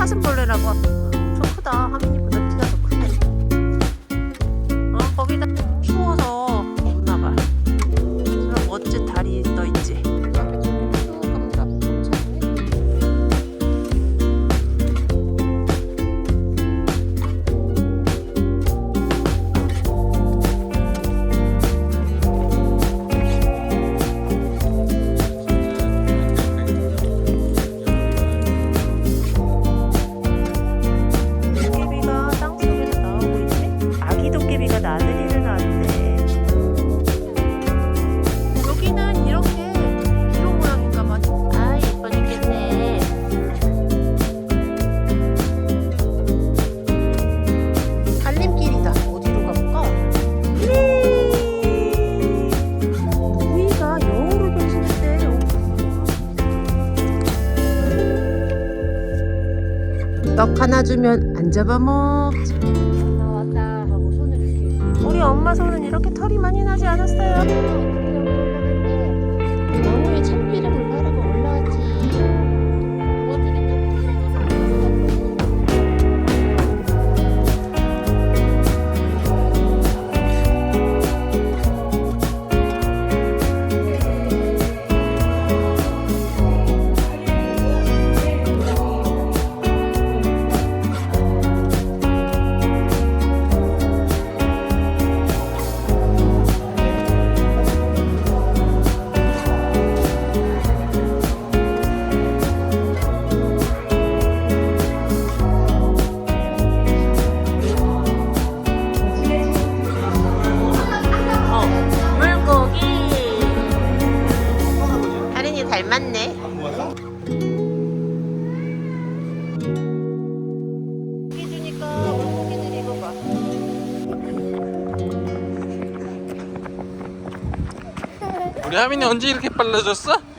사슴벌레라고. 저 크다, 하민이. 떡 하나 주면 안 잡아먹지. 나 왔다 하고 손을 이렇게 우리 엄마 손은 이렇게 털이 많이 나지 않았어요. 봐. 우리 하민이 언제 이렇게 빨라졌어?